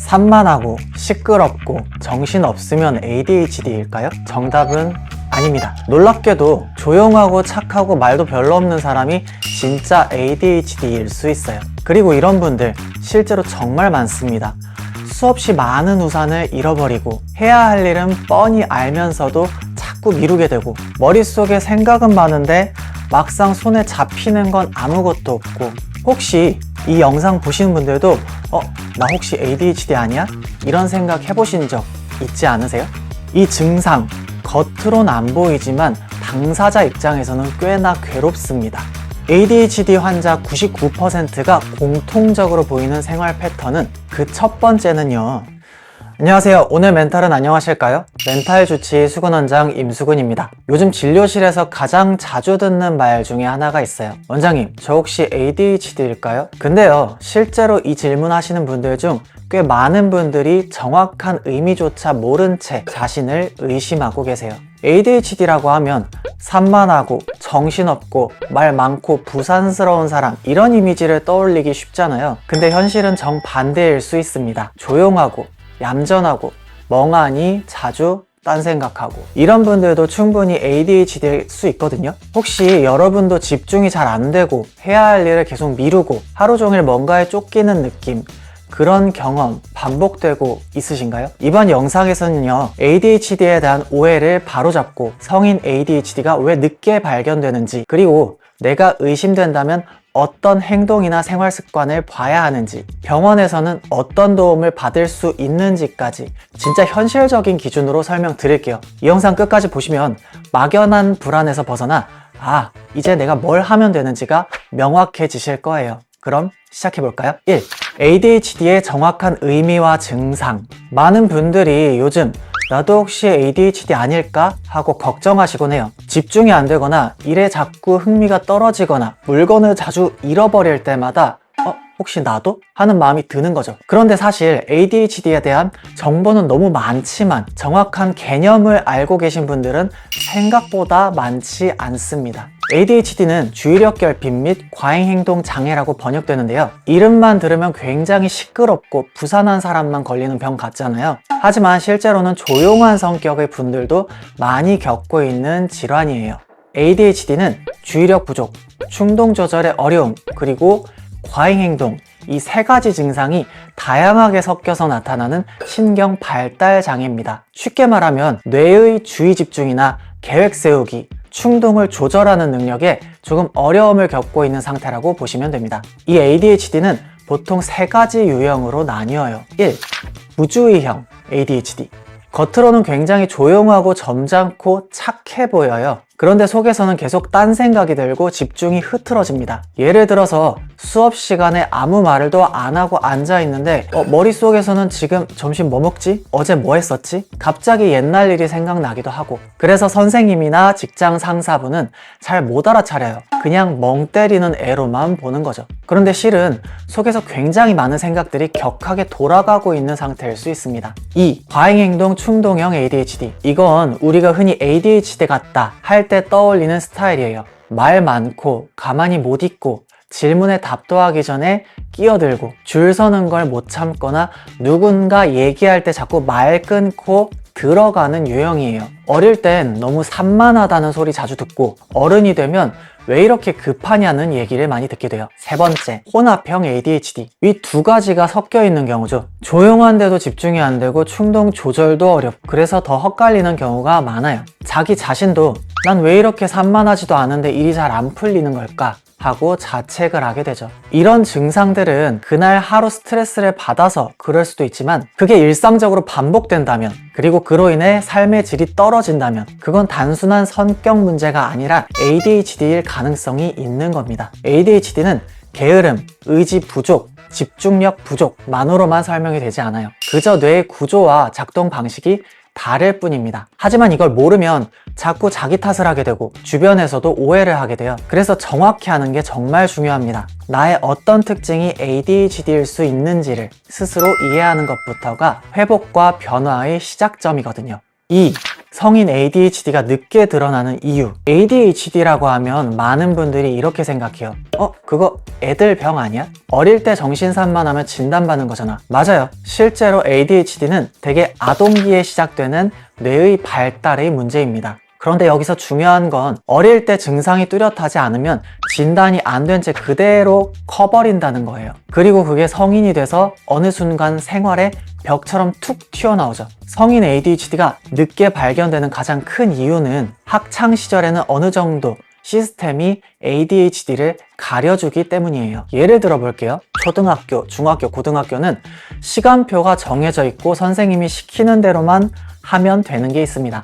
산만하고 시끄럽고 정신없으면 ADHD일까요? 정답은 아닙니다. 놀랍게도 조용하고 착하고 말도 별로 없는 사람이 진짜 ADHD일 수 있어요. 그리고 이런 분들 실제로 정말 많습니다. 수없이 많은 우산을 잃어버리고 해야 할 일은 뻔히 알면서도 자꾸 미루게 되고 머릿속에 생각은 많은데 막상 손에 잡히는 건 아무것도 없고 혹시 이 영상 보시는 분들도 어, 나 혹시 ADHD 아니야? 이런 생각 해보신 적 있지 않으세요? 이 증상 겉으론 안 보이지만 당사자 입장에서는 꽤나 괴롭습니다. ADHD 환자 99%가 공통적으로 보이는 생활 패턴은 그 첫 번째는요. 안녕하세요. 오늘 멘탈은 안녕하실까요? 멘탈 주치 수근 원장 임수근입니다. 요즘 진료실에서 가장 자주 듣는 말 중에 하나가 있어요. 원장님, 저 혹시 ADHD일까요? 근데요, 실제로 이 질문 하시는 분들 중 꽤 많은 분들이 정확한 의미조차 모른 채 자신을 의심하고 계세요. ADHD라고 하면 산만하고 정신없고 말 많고 부산스러운 사람 이런 이미지를 떠올리기 쉽잖아요. 근데 현실은 정반대일 수 있습니다. 조용하고 얌전하고 멍하니 자주 딴 생각하고 이런 분들도 충분히 ADHD일 수 있거든요 혹시 여러분도 집중이 잘 안 되고 해야 할 일을 계속 미루고 하루 종일 뭔가에 쫓기는 느낌 그런 경험 반복되고 있으신가요? 이번 영상에서는요 ADHD에 대한 오해를 바로잡고 성인 ADHD가 왜 늦게 발견되는지 그리고 내가 의심된다면 어떤 행동이나 생활 습관을 봐야 하는지, 병원에서는 어떤 도움을 받을 수 있는지까지 진짜 현실적인 기준으로 설명드릴게요. 이 영상 끝까지 보시면 막연한 불안에서 벗어나, 아, 이제 내가 뭘 하면 되는지가 명확해지실 거예요. 그럼 시작해볼까요? 1. ADHD의 정확한 의미와 증상. 많은 분들이 요즘 나도 혹시 ADHD 아닐까? 하고 걱정하시곤 해요. 집중이 안 되거나 일에 자꾸 흥미가 떨어지거나 물건을 자주 잃어버릴 때마다 어? 혹시 나도? 하는 마음이 드는 거죠. 그런데 사실 ADHD에 대한 정보는 너무 많지만 정확한 개념을 알고 계신 분들은 생각보다 많지 않습니다. ADHD는 주의력 결핍 및 과잉 행동 장애라고 번역되는데요. 이름만 들으면 굉장히 시끄럽고 부산한 사람만 걸리는 병 같잖아요. 하지만 실제로는 조용한 성격의 분들도 많이 겪고 있는 질환이에요. ADHD는 주의력 부족, 충동 조절의 어려움, 그리고 과잉 행동, 이 세 가지 증상이 다양하게 섞여서 나타나는 신경 발달 장애입니다. 쉽게 말하면 뇌의 주의 집중이나 계획 세우기, 충동을 조절하는 능력에 조금 어려움을 겪고 있는 상태라고 보시면 됩니다. 이 ADHD는 보통 세 가지 유형으로 나뉘어요. 1. 무주의형 ADHD. 겉으로는 굉장히 조용하고 점잖고 착해 보여요. 그런데 속에서는 계속 딴 생각이 들고 집중이 흐트러집니다. 예를 들어서 수업 시간에 아무 말도 안 하고 앉아 있는데 어, 머릿속에서는 지금 점심 뭐 먹지? 어제 뭐 했었지? 갑자기 옛날 일이 생각나기도 하고 그래서 선생님이나 직장 상사분은 잘 못 알아차려요. 그냥 멍 때리는 애로만 보는 거죠. 그런데 실은 속에서 굉장히 많은 생각들이 격하게 돌아가고 있는 상태일 수 있습니다. 2. 과잉행동 충동형 ADHD. 이건 우리가 흔히 ADHD 같다 할때 떠올리는 스타일이에요. 말 많고 가만히 못 있고 질문에 답도 하기 전에 끼어들고 줄 서는 걸 못 참거나 누군가 얘기할 때 자꾸 말 끊고 들어가는 유형이에요. 어릴 땐 너무 산만하다는 소리 자주 듣고 어른이 되면 왜 이렇게 급하냐는 얘기를 많이 듣게 돼요. 세 번째, 혼합형 ADHD. 이 두 가지가 섞여 있는 경우죠. 조용한데도 집중이 안 되고 충동 조절도 어렵고 그래서 더 헛갈리는 경우가 많아요. 자기 자신도 난 왜 이렇게 산만하지도 않은데 일이 잘 안 풀리는 걸까? 하고 자책을 하게 되죠. 이런 증상들은 그날 하루 스트레스를 받아서 그럴 수도 있지만 그게 일상적으로 반복된다면 그리고 그로 인해 삶의 질이 떨어진다면 그건 단순한 성격 문제가 아니라 ADHD일 가능성이 있는 겁니다. ADHD는 게으름, 의지 부족, 집중력 부족만으로만 설명이 되지 않아요. 그저 뇌의 구조와 작동 방식이 다를 뿐입니다. 하지만 이걸 모르면 자꾸 자기 탓을 하게 되고 주변에서도 오해를 하게 돼요. 그래서 정확히 하는 게 정말 중요합니다. 나의 어떤 특징이 ADHD일 수 있는지를 스스로 이해하는 것부터가 회복과 변화의 시작점이거든요. 2. 성인 ADHD가 늦게 드러나는 이유. ADHD라고 하면 많은 분들이 이렇게 생각해요. 어, 그거 애들 병 아니야? 어릴 때 정신산만 하면 진단받는 거잖아. 맞아요. 실제로 ADHD는 되게 아동기에 시작되는 뇌의 발달의 문제입니다. 그런데 여기서 중요한 건 어릴 때 증상이 뚜렷하지 않으면 진단이 안 된 채 그대로 커버린다는 거예요. 그리고 그게 성인이 돼서 어느 순간 생활에 벽처럼 툭 튀어나오죠. 성인 ADHD가 늦게 발견되는 가장 큰 이유는 학창 시절에는 어느 정도 시스템이 ADHD를 가려주기 때문이에요. 예를 들어 볼게요. 초등학교, 중학교, 고등학교는 시간표가 정해져 있고 선생님이 시키는 대로만 하면 되는 게 있습니다.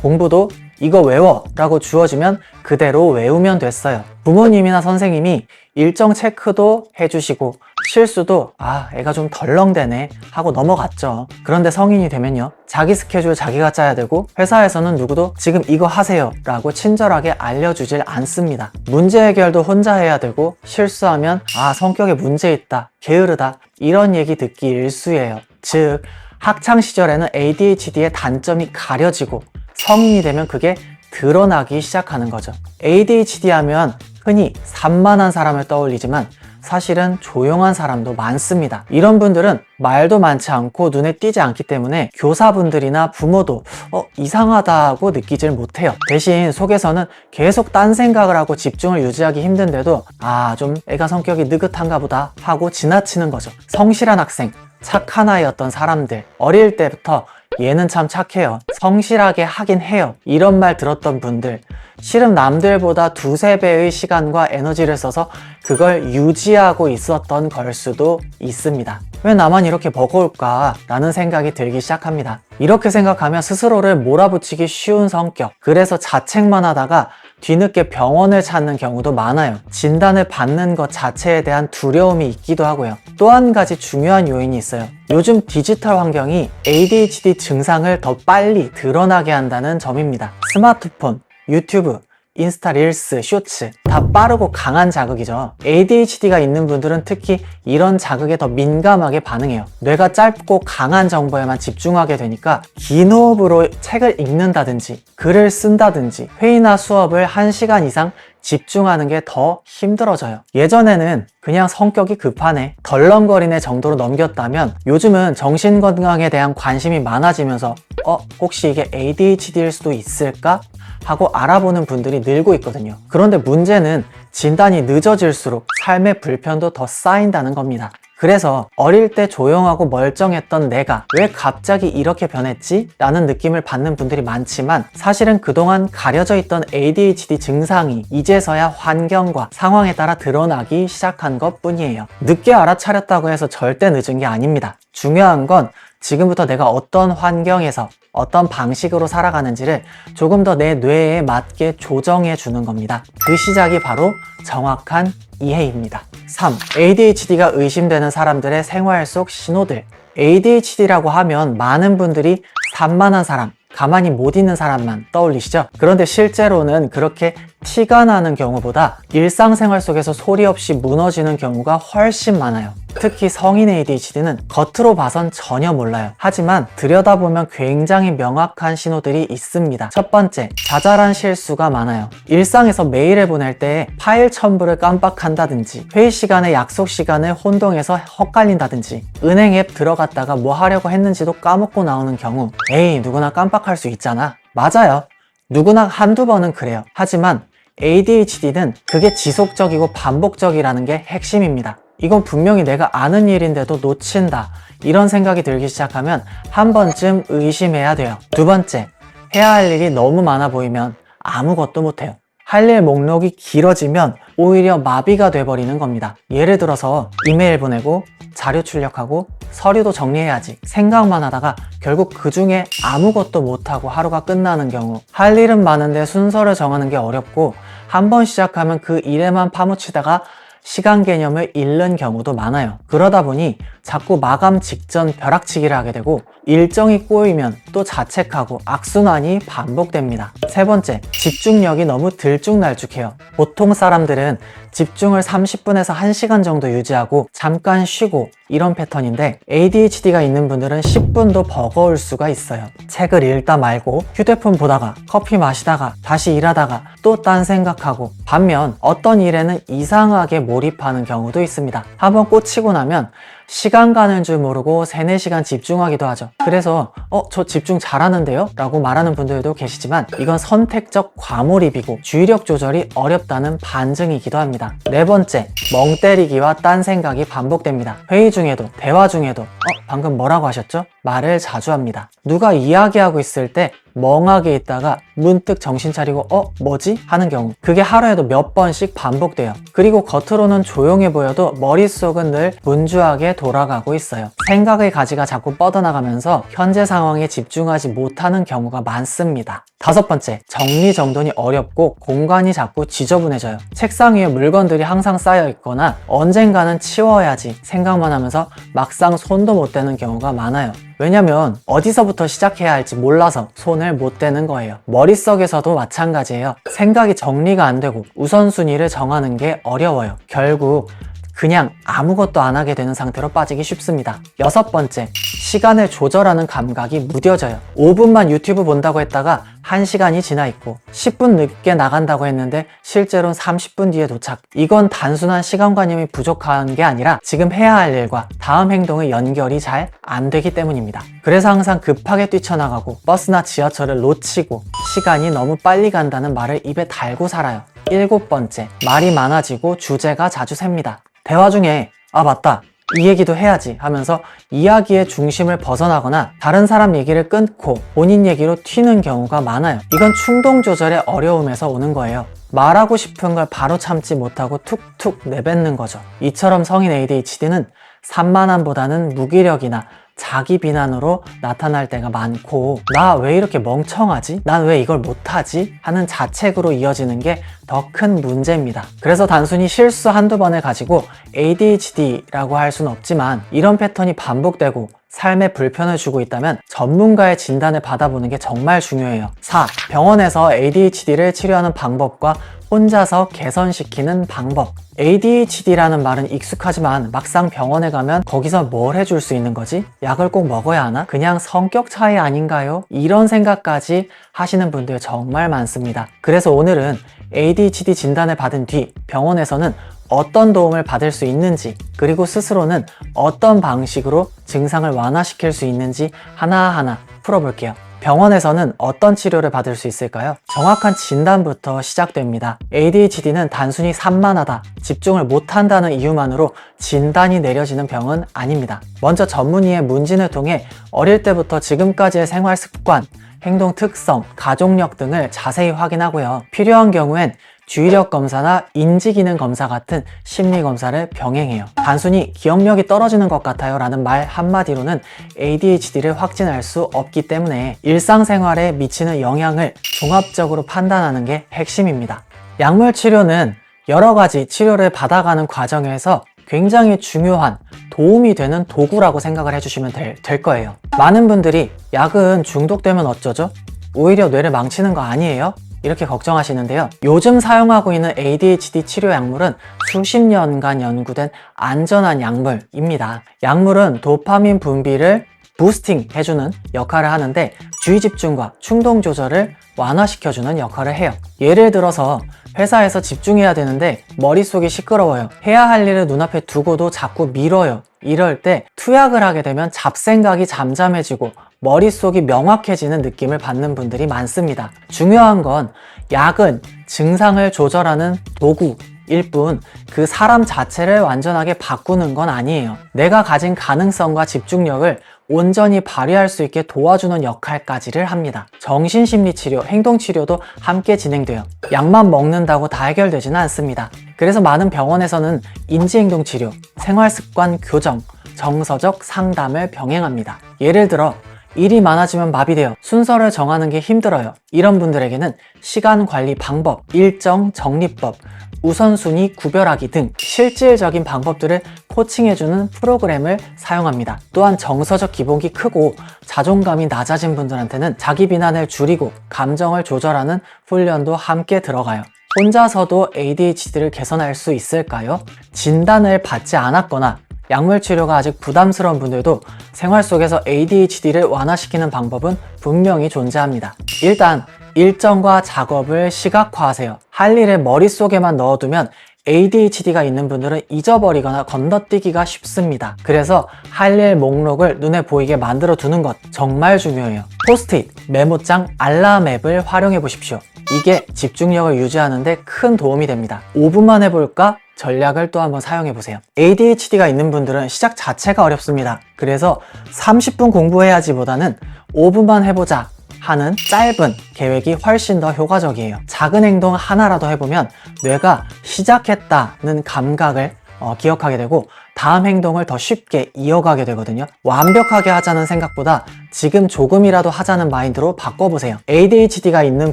공부도 이거 외워 라고 주어지면 그대로 외우면 됐어요. 부모님이나 선생님이 일정 체크도 해주시고 실수도 아 애가 좀 덜렁대네 하고 넘어갔죠. 그런데 성인이 되면요. 자기 스케줄 자기가 짜야 되고 회사에서는 누구도 지금 이거 하세요 라고 친절하게 알려주질 않습니다. 문제 해결도 혼자 해야 되고 실수하면 아 성격에 문제 있다 게으르다 이런 얘기 듣기 일수예요. 즉 학창 시절에는 ADHD의 단점이 가려지고 성인이 되면 그게 드러나기 시작하는 거죠. ADHD 하면 흔히 산만한 사람을 떠올리지만 사실은 조용한 사람도 많습니다. 이런 분들은 말도 많지 않고 눈에 띄지 않기 때문에 교사분들이나 부모도 어, 이상하다고 느끼질 못해요. 대신 속에서는 계속 딴 생각을 하고 집중을 유지하기 힘든데도 아, 좀 애가 성격이 느긋한가 보다 하고 지나치는 거죠. 성실한 학생, 착한 아이였던 사람들, 어릴 때부터 얘는 참 착해요. 성실하게 하긴 해요. 이런 말 들었던 분들. 실은 남들보다 두세 배의 시간과 에너지를 써서 그걸 유지하고 있었던 걸 수도 있습니다. 왜 나만 이렇게 버거울까? 라는 생각이 들기 시작합니다. 이렇게 생각하면 스스로를 몰아붙이기 쉬운 성격. 그래서 자책만 하다가 뒤늦게 병원을 찾는 경우도 많아요. 진단을 받는 것 자체에 대한 두려움이 있기도 하고요. 또 한 가지 중요한 요인이 있어요. 요즘 디지털 환경이 ADHD 증상을 더 빨리 드러나게 한다는 점입니다. 스마트폰, 유튜브, 인스타 릴스, 쇼츠 다 빠르고 강한 자극이죠. ADHD가 있는 분들은 특히 이런 자극에 더 민감하게 반응해요. 뇌가 짧고 강한 정보에만 집중하게 되니까 긴 호흡으로 책을 읽는다든지 글을 쓴다든지 회의나 수업을 1시간 이상 집중하는 게 더 힘들어져요. 예전에는 그냥 성격이 급하네, 덜렁거리네 정도로 넘겼다면 요즘은 정신건강에 대한 관심이 많아지면서 어, 혹시 이게 ADHD일 수도 있을까? 하고 알아보는 분들이 늘고 있거든요. 그런데 문제는 진단이 늦어질수록 삶의 불편도 더 쌓인다는 겁니다. 그래서 어릴 때 조용하고 멀쩡했던 내가 왜 갑자기 이렇게 변했지? 라는 느낌을 받는 분들이 많지만 사실은 그동안 가려져 있던 ADHD 증상이 이제서야 환경과 상황에 따라 드러나기 시작한 것 뿐이에요. 늦게 알아차렸다고 해서 절대 늦은 게 아닙니다. 중요한 건 지금부터 내가 어떤 환경에서 어떤 방식으로 살아가는지를 조금 더 내 뇌에 맞게 조정해 주는 겁니다. 그 시작이 바로 정확한 이해입니다. 3. ADHD가 의심되는 사람들의 생활 속 신호들. ADHD라고 하면 많은 분들이 산만한 사람, 가만히 못 있는 사람만 떠올리시죠? 그런데 실제로는 그렇게 티가 나는 경우보다 일상생활 속에서 소리 없이 무너지는 경우가 훨씬 많아요. 특히 성인 ADHD는 겉으로 봐선 전혀 몰라요. 하지만 들여다보면 굉장히 명확한 신호들이 있습니다. 첫 번째, 자잘한 실수가 많아요. 일상에서 메일을 보낼 때 파일 첨부를 깜빡한다든지 회의 시간에 약속 시간을 혼동해서 헛갈린다든지 은행 앱 들어갔다가 뭐 하려고 했는지도 까먹고 나오는 경우 에이 누구나 깜빡할 수 있잖아. 맞아요. 누구나 한두 번은 그래요. 하지만 ADHD는 그게 지속적이고 반복적이라는 게 핵심입니다. 이건 분명히 내가 아는 일인데도 놓친다. 이런 생각이 들기 시작하면 한 번쯤 의심해야 돼요. 두 번째, 해야 할 일이 너무 많아 보이면 아무것도 못해요. 할 일 목록이 길어지면 오히려 마비가 돼버리는 겁니다. 예를 들어서 이메일 보내고 자료 출력하고 서류도 정리해야지 생각만 하다가 결국 그 중에 아무것도 못하고 하루가 끝나는 경우 할 일은 많은데 순서를 정하는 게 어렵고 한 번 시작하면 그 일에만 파묻히다가 시간 개념을 잃는 경우도 많아요. 그러다 보니 자꾸 마감 직전 벼락치기를 하게 되고 일정이 꼬이면 또 자책하고 악순환이 반복됩니다. 세 번째, 집중력이 너무 들쭉날쭉해요. 보통 사람들은 집중을 30분에서 1시간 정도 유지하고 잠깐 쉬고 이런 패턴인데 ADHD가 있는 분들은 10분도 버거울 수가 있어요. 책을 읽다 말고 휴대폰 보다가 커피 마시다가 다시 일하다가 또 딴 생각하고 반면 어떤 일에는 이상하게 몰입하는 경우도 있습니다. 한번 꽂히고 나면 시간 가는 줄 모르고 3, 4시간 집중하기도 하죠. 그래서 어, 저 집중 잘하는데요? 라고 말하는 분들도 계시지만 이건 선택적 과몰입이고 주의력 조절이 어렵다는 반증이기도 합니다. 네 번째, 멍 때리기와 딴 생각이 반복됩니다. 회의 중에도 대화 중에도 어, 방금 뭐라고 하셨죠? 말을 자주 합니다. 누가 이야기하고 있을 때 멍하게 있다가 문득 정신 차리고 어 뭐지? 하는 경우 그게 하루에도 몇 번씩 반복돼요. 그리고 겉으로는 조용해 보여도 머릿속은 늘 분주하게 돌아가고 있어요. 생각의 가지가 자꾸 뻗어나가면서 현재 상황에 집중하지 못하는 경우가 많습니다. 다섯 번째 정리정돈이 어렵고 공간이 자꾸 지저분해져요. 책상 위에 물건들이 항상 쌓여 있거나 언젠가는 치워야지 생각만 하면서 막상 손도 못 대는 경우가 많아요 왜냐면 어디서부터 시작해야 할지 몰라서 손을 못 대는 거예요. 머릿속에서도 마찬가지예요. 생각이 정리가 안 되고 우선순위를 정하는 게 어려워요. 결국 그냥 아무것도 안 하게 되는 상태로 빠지기 쉽습니다. 여섯 번째, 시간을 조절하는 감각이 무뎌져요. 5분만 유튜브 본다고 했다가 1시간이 지나 있고 10분 늦게 나간다고 했는데 실제로는 30분 뒤에 도착. 이건 단순한 시간관념이 부족한 게 아니라 지금 해야 할 일과 다음 행동의 연결이 잘 안 되기 때문입니다. 그래서 항상 급하게 뛰쳐나가고 버스나 지하철을 놓치고 시간이 너무 빨리 간다는 말을 입에 달고 살아요. 일곱 번째, 말이 많아지고 주제가 자주 셉니다. 대화 중에 아 맞다 이 얘기도 해야지 하면서 이야기의 중심을 벗어나거나 다른 사람 얘기를 끊고 본인 얘기로 튀는 경우가 많아요. 이건 충동 조절의 어려움에서 오는 거예요. 말하고 싶은 걸 바로 참지 못하고 툭툭 내뱉는 거죠. 이처럼 성인 ADHD는 산만함보다는 무기력이나 자기 비난으로 나타날 때가 많고 나 왜 이렇게 멍청하지? 난 왜 이걸 못하지? 하는 자책으로 이어지는 게 더 큰 문제입니다. 그래서 단순히 실수 한두 번을 가지고 ADHD라고 할 수는 없지만 이런 패턴이 반복되고 삶에 불편을 주고 있다면 전문가의 진단을 받아보는 게 정말 중요해요. 4. 병원에서 ADHD를 치료하는 방법과 혼자서 개선시키는 방법. ADHD라는 말은 익숙하지만 막상 병원에 가면 거기서 뭘 해줄 수 있는 거지? 약을 꼭 먹어야 하나? 그냥 성격 차이 아닌가요? 이런 생각까지 하시는 분들 정말 많습니다. 그래서 오늘은 ADHD 진단을 받은 뒤 병원에서는 어떤 도움을 받을 수 있는지, 그리고 스스로는 어떤 방식으로 증상을 완화시킬 수 있는지 하나하나 풀어볼게요. 병원에서는 어떤 치료를 받을 수 있을까요? 정확한 진단부터 시작됩니다. ADHD는 단순히 산만하다, 집중을 못한다는 이유만으로 진단이 내려지는 병은 아닙니다. 먼저 전문의의 문진을 통해 어릴 때부터 지금까지의 생활 습관, 행동 특성, 가족력 등을 자세히 확인하고요. 필요한 경우엔 주의력 검사나 인지기능 검사 같은 심리 검사를 병행해요. 단순히 기억력이 떨어지는 것 같아요 라는 말 한마디로는 ADHD를 확진할 수 없기 때문에 일상생활에 미치는 영향을 종합적으로 판단하는 게 핵심입니다. 약물 치료는 여러 가지 치료를 받아가는 과정에서 굉장히 중요한 도움이 되는 도구라고 생각을 해주시면 될, 될 거예요. 많은 분들이 약은 중독되면 어쩌죠? 오히려 뇌를 망치는 거 아니에요? 이렇게 걱정하시는데요. 요즘 사용하고 있는 ADHD 치료 약물은 수십 년간 연구된 안전한 약물입니다. 약물은 도파민 분비를 부스팅 해주는 역할을 하는데 주의 집중과 충동 조절을 완화시켜주는 역할을 해요. 예를 들어서 회사에서 집중해야 되는데 머릿속이 시끄러워요. 해야 할 일을 눈앞에 두고도 자꾸 미뤄요. 이럴 때 투약을 하게 되면 잡생각이 잠잠해지고 머릿속이 명확해지는 느낌을 받는 분들이 많습니다. 중요한 건 약은 증상을 조절하는 도구 일 뿐 그 사람 자체를 완전하게 바꾸는 건 아니에요. 내가 가진 가능성과 집중력을 온전히 발휘할 수 있게 도와주는 역할까지를 합니다. 정신심리치료, 행동치료도 함께 진행돼요. 약만 먹는다고 다 해결되지는 않습니다. 그래서 많은 병원에서는 인지행동치료, 생활습관 교정, 정서적 상담을 병행합니다. 예를 들어 일이 많아지면 마비돼요. 순서를 정하는 게 힘들어요. 이런 분들에게는 시간 관리 방법, 일정 정리법, 우선순위 구별하기 등 실질적인 방법들을 코칭해주는 프로그램을 사용합니다. 또한 정서적 기복이 크고 자존감이 낮아진 분들한테는 자기 비난을 줄이고 감정을 조절하는 훈련도 함께 들어가요. 혼자서도 ADHD를 개선할 수 있을까요? 진단을 받지 않았거나 약물 치료가 아직 부담스러운 분들도 생활 속에서 ADHD를 완화시키는 방법은 분명히 존재합니다. 일단 일정과 작업을 시각화하세요. 할 일을 머릿속에만 넣어두면 ADHD가 있는 분들은 잊어버리거나 건너뛰기가 쉽습니다. 그래서 할 일 목록을 눈에 보이게 만들어 두는 것 정말 중요해요. 포스트잇, 메모장, 알람 앱을 활용해 보십시오. 이게 집중력을 유지하는데 큰 도움이 됩니다. 5분만 해볼까? 전략을 또 한번 사용해 보세요. ADHD가 있는 분들은 시작 자체가 어렵습니다. 그래서 30분 공부해야지 보다는 5분만 해보자 하는 짧은 계획이 훨씬 더 효과적이에요. 작은 행동 하나라도 해보면 뇌가 시작했다는 감각을 어, 기억하게 되고 다음 행동을 더 쉽게 이어가게 되거든요. 완벽하게 하자는 생각보다 지금 조금이라도 하자는 마인드로 바꿔보세요. ADHD가 있는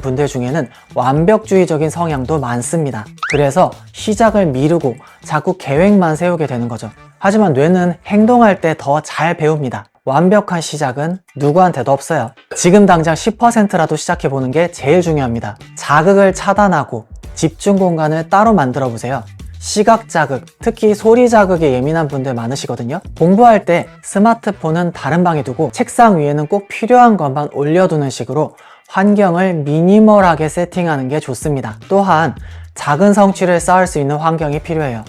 분들 중에는 완벽주의적인 성향도 많습니다. 그래서 시작을 미루고 자꾸 계획만 세우게 되는 거죠. 하지만 뇌는 행동할 때 더 잘 배웁니다. 완벽한 시작은 누구한테도 없어요. 지금 당장 10%라도 시작해보는 게 제일 중요합니다. 자극을 차단하고 집중 공간을 따로 만들어 보세요. 시각 자극, 특히 소리 자극에 예민한 분들 많으시거든요. 공부할 때 스마트폰은 다른 방에 두고 책상 위에는 꼭 필요한 것만 올려두는 식으로 환경을 미니멀하게 세팅하는 게 좋습니다. 또한 작은 성취를 쌓을 수 있는 환경이 필요해요.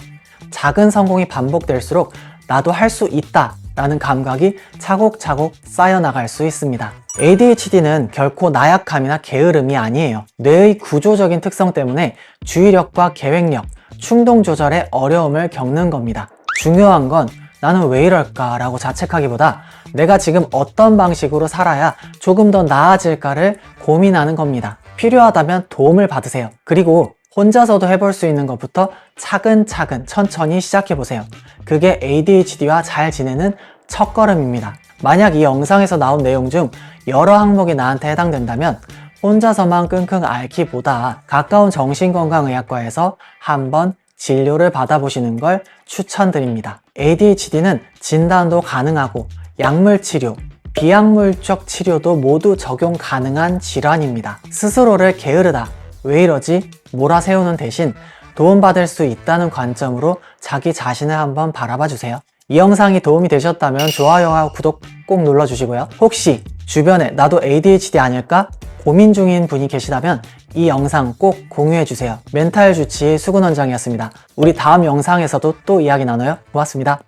작은 성공이 반복될수록 나도 할 수 있다 라는 감각이 차곡차곡 쌓여나갈 수 있습니다. ADHD는 결코 나약함이나 게으름이 아니에요. 뇌의 구조적인 특성 때문에 주의력과 계획력, 충동 조절에 어려움을 겪는 겁니다. 중요한 건 나는 왜 이럴까 라고 자책하기보다 내가 지금 어떤 방식으로 살아야 조금 더 나아질까를 고민하는 겁니다. 필요하다면 도움을 받으세요. 그리고 혼자서도 해볼 수 있는 것부터 차근차근 천천히 시작해보세요. 그게 ADHD와 잘 지내는 첫걸음입니다. 만약 이 영상에서 나온 내용 중 여러 항목이 나한테 해당된다면 혼자서만 끙끙 앓기보다 가까운 정신건강의학과에서 한번 진료를 받아보시는 걸 추천드립니다. ADHD는 진단도 가능하고 약물 치료, 비약물적 치료도 모두 적용 가능한 질환입니다. 스스로를 게으르다, 왜 이러지? 몰아세우는 대신 도움받을 수 있다는 관점으로 자기 자신을 한번 바라봐 주세요. 이 영상이 도움이 되셨다면 좋아요와 구독 꼭 눌러주시고요. 혹시 주변에 나도 ADHD 아닐까? 고민 중인 분이 계시다면 이 영상 꼭 공유해주세요. 멘탈 주치의 수근 원장이었습니다. 우리 다음 영상에서도 또 이야기 나눠요. 고맙습니다.